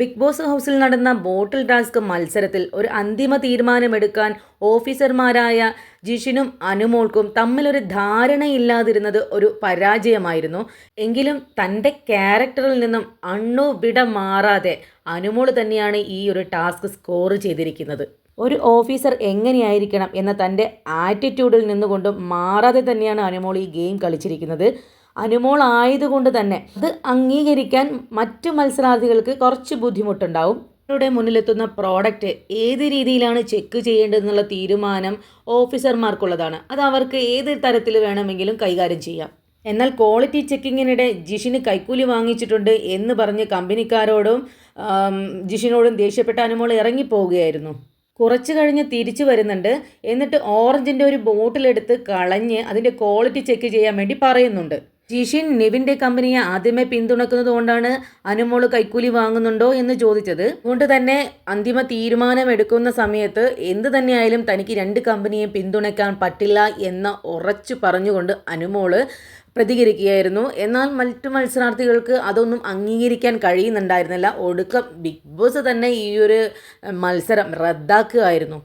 Big boss ഹൗസിൽ നടന്ന ബോട്ടിൽ task മത്സരത്തിൽ ഒരു അന്തിമ തീരുമാനമെടുക്കാൻ ഓഫീസർമാരായ ജിഷിനും അനുമോൾക്കും തമ്മിലൊരു ധാരണയില്ലാതിരുന്നത് ഒരു പരാജയമായിരുന്നു. എങ്കിലും തന്റെ ക്യാരക്ടറിൽ നിന്നും അണ്ണു വിട മാറാതെ അനുമോൾ തന്നെയാണ് ഈ ഒരു ടാസ്ക് സ്കോർ ചെയ്തിരിക്കുന്നത്. ഒരു ഓഫീസർ എങ്ങനെയായിരിക്കണം എന്ന തന്റെ ആറ്റിറ്റ്യൂഡിൽ നിന്നുകൊണ്ടും മാറാതെ തന്നെയാണ് അനുമോൾ ഈ ഗെയിം കളിച്ചിരിക്കുന്നത്. അനുമോൾ ആയതുകൊണ്ട് തന്നെ അത് അംഗീകരിക്കാൻ മറ്റു മത്സരാർത്ഥികൾക്ക് കുറച്ച് ബുദ്ധിമുട്ടുണ്ടാവും. അവരുടെ മുന്നിലെത്തുന്ന പ്രോഡക്റ്റ് ഏത് രീതിയിലാണ് ചെക്ക് ചെയ്യേണ്ടതെന്നുള്ള തീരുമാനം ഓഫീസർമാർക്കുള്ളതാണ് അത് അവർക്ക് ഏത് തരത്തിൽ വേണമെങ്കിലും കൈകാര്യം ചെയ്യാം. എന്നാൽ ക്വാളിറ്റി ചെക്കിങ്ങിനിടെ ജിഷിന് കൈക്കൂലി വാങ്ങിച്ചിട്ടുണ്ട് എന്ന് പറഞ്ഞ് കമ്പനിക്കാരോടും ജിഷിനോടും ദേഷ്യപ്പെട്ട അനുമോൾ ഇറങ്ങിപ്പോവുകയായിരുന്നു. കുറച്ച് കഴിഞ്ഞ് തിരിച്ചു വരുന്നുണ്ട്. എന്നിട്ട് ഓറഞ്ചിന്റെ ഒരു ബോട്ടിലെടുത്ത് കളഞ്ഞ് അതിന്റെ ക്വാളിറ്റി ചെക്ക് ചെയ്യാൻ വേണ്ടി പറയുന്നുണ്ട്. ജിഷിൻ നിവിന്റെ കമ്പനിയെ ആദ്യമേ പിന്തുണക്കുന്നത് കൊണ്ടാണ് അനുമോൾ കൈക്കൂലി വാങ്ങുന്നുണ്ടോ എന്ന് ചോദിച്ചത്. അതുകൊണ്ട് തന്നെ അന്തിമ തീരുമാനം എടുക്കുന്ന സമയത്ത് എന്ത് തന്നെയായാലും തനിക്ക് രണ്ട് കമ്പനിയെ പിന്തുണയ്ക്കാൻ പറ്റില്ല എന്ന് ഉറച്ചു പറഞ്ഞുകൊണ്ട് അനുമോൾ പ്രതികരിക്കുകയായിരുന്നു. എന്നാൽ മറ്റു മത്സരാർത്ഥികൾക്ക് അതൊന്നും അംഗീകരിക്കാൻ കഴിയുന്നുണ്ടായിരുന്നില്ല. ഒടുക്കം ബിഗ് ബോസ് തന്നെ ഈ ഒരു മത്സരം റദ്ദാക്കുകയായിരുന്നു.